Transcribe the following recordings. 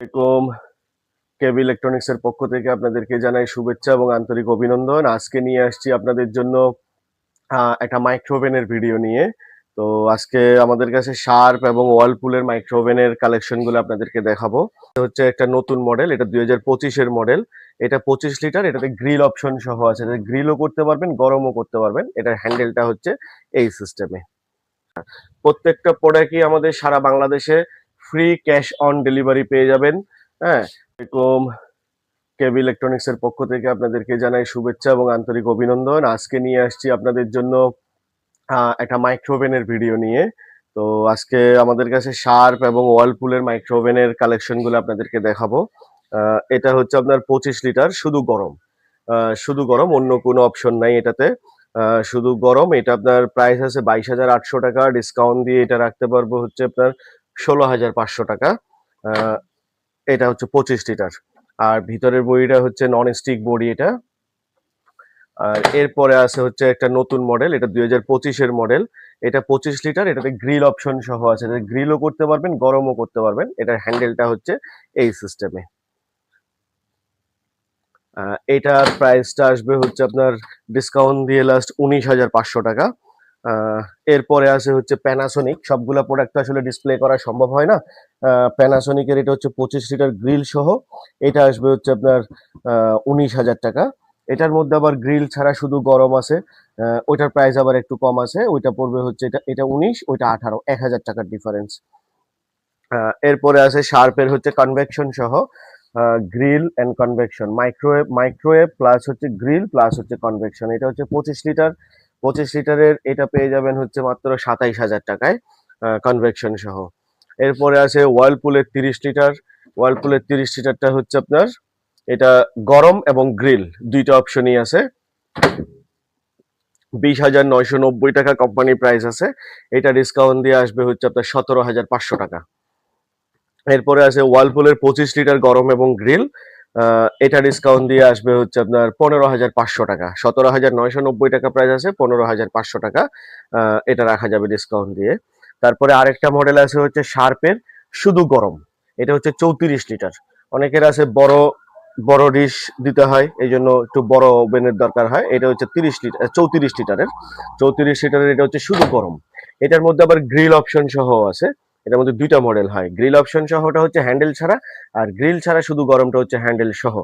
আসসালামাইকুম কেবি ইলেকট্রনিক্স এর পক্ষ থেকে আপনাদেরকে জানাই শুভেচ্ছা এবং আন্তরিক অভিনন্দন। আজকে নিয়ে আসছি আপনাদের জন্য একটা মাইক্রোওভেনের ভিডিও নিয়ে। তো আজকে আমাদের কাছে শার্প এবং ওয়ালপুলের কালেকশনগুলো আপনাদেরকে দেখাবো। হচ্ছে একটা নতুন মডেল, এটা দুই হাজার পঁচিশের মডেল। এটা পঁচিশ লিটার, এটাতে গ্রিল অপশন সহ আছে। গ্রিলও করতে পারবেন, গরমও করতে পারবেন। এটার হ্যান্ডেলটা হচ্ছে এই সিস্টেমে। প্রত্যেকটা প্রোডাক্টই আমাদের সারা বাংলাদেশে ফ্রি ক্যাশ অন ডেলিভারি পেয়ে যাবেন। হ্যাঁ এরকম কেবি ইলেকট্রনিক্স এর পক্ষ থেকে আপনাদেরকে জানাই শুভেচ্ছা এবং আন্তরিক অভিনন্দন। আজকে নিয়ে আসছি আপনাদের জন্য একটা মাইক্রোওভেনের ভিডিও নিয়ে। তো আজকে আমাদের কাছে শার্প এবং ওয়ালপুলের মাইক্রোওভেনের কালেকশনগুলো আপনাদেরকে দেখাবো। এটা হচ্ছে আপনার পঁচিশ লিটার, শুধু গরম। শুধু গরম, অন্য কোনো অপশন নাই এটাতে। শুধু গরম, এটা আপনার প্রাইস আছে বাইশ হাজার আটশো টাকা। ডিসকাউন্ট দিয়ে এটা রাখতে পারব হচ্ছে আপনার ষোলো হাজার পাঁচশো টাকা। এটা হচ্ছে পঁচিশ লিটার। আর ভিতরের বডিটা হচ্ছে নন স্টিক বডি এটা। আর এরপরে আছে হচ্ছে একটা নতুন মডেল এটা দুই হাজার পঁচিশের মডেল এটা পঁচিশ লিটার, এটাতে গ্রিল অপশন সহ আছে। গ্রিলও করতে পারবেন, গরমও করতে পারবেন। এটার হ্যান্ডেলটা হচ্ছে এই সিস্টেমে এটার প্রাইসটা আসবে হচ্ছে আপনার ডিসকাউন্ট দিয়ে লাস্ট উনিশ হাজার পাঁচশো টাকা। এরপরে আছে হচ্ছে প্যানাসোনিক সবগুলা প্রোডাক্ট আসলে ডিসপ্লে করা সম্ভব হয় না। প্যানাসোনিকের এটা হচ্ছে পঁচিশ লিটার গ্রিল সহ। এটা আসবে হচ্ছে আপনার উনিশ হাজার টাকা। এটার মধ্যে আবার গ্রিল ছাড়া শুধু গরম আছে ওইটার প্রাইস আবার একটু কম আছে। ওইটা পড়বে হচ্ছে এটা এটা উনিশ, ওইটা আঠারো, এক হাজার টাকার ডিফারেন্স এরপরে আছে শার্পের হচ্ছে কনভেকশন সহ। Grill and convection microwave microwave plus হচ্ছে গ্রিল প্লাস হচ্ছে কনভেকশন এটা হচ্ছে পঁচিশ লিটার পঁচিশ লিটারের এটা পেয়ে যাবেন হচ্ছে মাত্র সাতাইশ হাজার টাকায় কনভেকশন সহ। এরপরে আছে ওয়ার্লপুলের তিরিশ লিটার। ওয়ার্লপুলের তিরিশ লিটারটা হচ্ছে আপনার এটা গরম এবং গ্রিল দুইটা অপশনই আছে। বিশ হাজার নয়শো নব্বই টাকা কোম্পানি প্রাইস আছে। এটা ডিসকাউন্ট দিয়ে আসবে হচ্ছে আপনার সতেরো হাজার পাঁচশো টাকা। এরপরে আছে ওয়ার্লপুলের পঁচিশ লিটার গরম এবং গ্রিল এটা ডিসকাউন্ট দিয়ে আসবে হচ্ছে আপনার পনেরো হাজার পাঁচশো টাকা। সতেরো হাজার নয়শো নব্বই টাকা প্রাইস আছে, পনেরো হাজার পাঁচশো টাকা এটা রাখা যাবে ডিসকাউন্ট দিয়ে। তারপরে আরেকটা মডেল আছে হচ্ছে শার্পের শুধু গরম। এটা হচ্ছে চৌত্রিশ লিটার। অনেকের আছে বড় বড় ডিশ দিতে হয় এই জন্য একটু বড় ওভেনের দরকার হয়। এটা হচ্ছে তিরিশ লিটার চৌত্রিশ লিটারের। চৌত্রিশ লিটারের এটা হচ্ছে শুধু গরম। এটার মধ্যে আবার গ্রিল অপশন সহ আছে। এটার মধ্যে দুইটা মডেল হয়। গ্রিল অপশন সহটা হচ্ছে হ্যান্ডেল ছাড়া, আর গ্রিল ছাড়া শুধু গরমটা হচ্ছে হ্যান্ডেল সহ।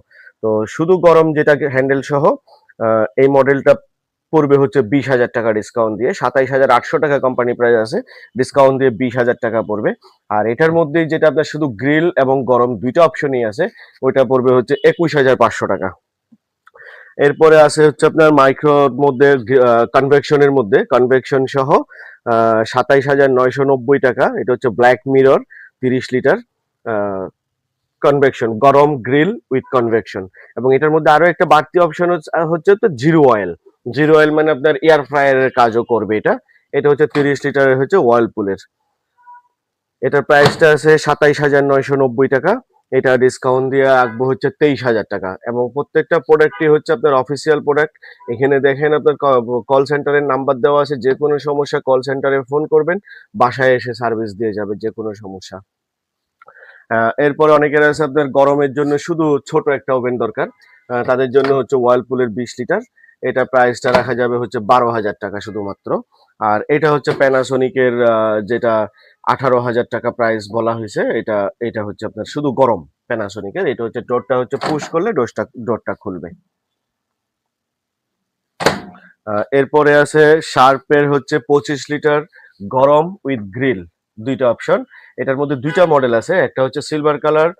তো শুধু গরম যেটা হ্যান্ডেল সহ এই মডেলটা পড়বে হচ্ছে বিশ হাজার টাকা ডিসকাউন্ট দিয়ে। সাতাইশ হাজার আটশো টাকা কোম্পানি প্রাইস আছে ডিসকাউন্ট দিয়ে বিশ হাজার টাকা পড়বে। আর এটার মধ্যে যেটা আপনার শুধু গ্রিল এবং গরম দুইটা অপশনই আছে, ওইটা পড়বে হচ্ছে একুশ হাজার পাঁচশো টাকা। এরপরে আছে হচ্ছে আপনার মাইক্রোর মধ্যে কনভেকশনের মধ্যে। কনভেকশন সহ সাতাইশ হাজার নয়শো নব্বই টাকা। এটা হচ্ছে ব্ল্যাক মিরর তিরিশ লিটার কনভেকশন গরম গ্রিল উইথ কনভেকশন এবং এটার মধ্যে আরও একটা বাড়তি অপশন হচ্ছে তো জিরো অয়েল জিরো অয়েল মানে আপনার এয়ার ফ্রায়ারের কাজও করবে এটা। এটা হচ্ছে তিরিশ লিটারের হচ্ছে ওয়ার্লপুলের এটার প্রাইসটা আছে সাতাইশ হাজার নয়শো নব্বই টাকা। এটা ডিসকাউন্ট দিয়ে রাখব হচ্ছে তেইশ হাজার টাকা। এবং প্রত্যেকটা প্রোডাক্টই হচ্ছে আপনার অফিসিয়াল প্রোডাক্ট এখানে দেখেন আপনার কল সেন্টারের নাম্বার দেওয়া আছে। যে কোনো সমস্যা কল সেন্টারে ফোন করবেন, বাসায় এসে সার্ভিস দিয়ে যাবে যে কোনো সমস্যা। এরপরে অনেকের আছে আপনার গরমের জন্য শুধু ছোট একটা ওভেন দরকার। তাদের জন্য হচ্ছে ওয়ার্লপুলের বিশ লিটার এটা প্রাইসটা রাখা যাবে হচ্ছে বারো হাজার টাকা শুধুমাত্র। আর এটা হচ্ছে প্যানাসোনিকের যেটা আঠারো হাজার টাকা প্রাইস বলা হয়েছে, এটা এটা হচ্ছে আপনার শুধু গরম প্যানাসোনিকের এটা হচ্ছে ডোরটা হচ্ছে পুশ করলে ডোরটা ডোরটা খুলবে। এরপরে আছে শার্পের হচ্ছে পঁচিশ লিটার গরম উইথ গ্রিল দুইটা অপশন এটার মধ্যে দুইটা মডেল আছে, একটা হচ্ছে সিলভার কালার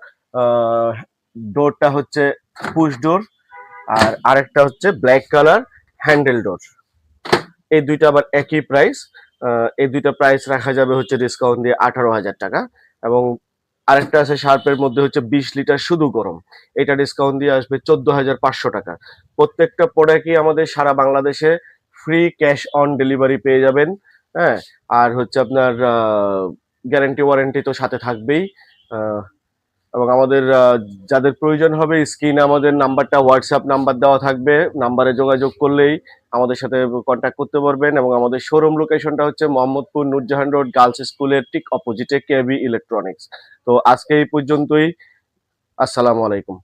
ডোরটা হচ্ছে পুশ ডোর আর আরেকটা হচ্ছে ব্ল্যাক কালার হ্যান্ডেল ডোর এই দুইটা আবার একই প্রাইস এই দুইটা প্রাইস রাখা যাবে হচ্ছে ডিসকাউন্ট দিয়ে আঠারো হাজার টাকা এবং আরেকটা আছে শার্পের মধ্যে হচ্ছে বিশ লিটার শুধু গরম। এটা ডিসকাউন্ট দিয়ে আসবে চোদ্দ হাজার পাঁচশো টাকা। প্রত্যেকটা প্রোডাক্টই আমাদের সারা বাংলাদেশে ফ্রি ক্যাশ অন ডেলিভারি পেয়ে যাবেন হ্যাঁ? আর হচ্ছে আপনার গ্যারেন্টি ওয়ারেন্টি তো সাথে থাকবেই এবং আমাদের যাদের প্রয়োজন হবে স্ক্রিনে আমাদের নাম্বারটা হোয়াটসঅ্যাপ নাম্বার দেওয়া থাকবে নাম্বারে যোগাযোগ করলেই আমাদের সাথে কন্ট্যাক্ট করতে পারবেন এবং আমাদের শোরুম লোকেশনটা হচ্ছে মোহাম্মদপুর নুরজাহান রোড গার্লস স্কুলের ঠিক অপোজিটে কেবি ইলেকট্রনিক্স তো আজকে এই পর্যন্তই। আসসালামু আলাইকুম।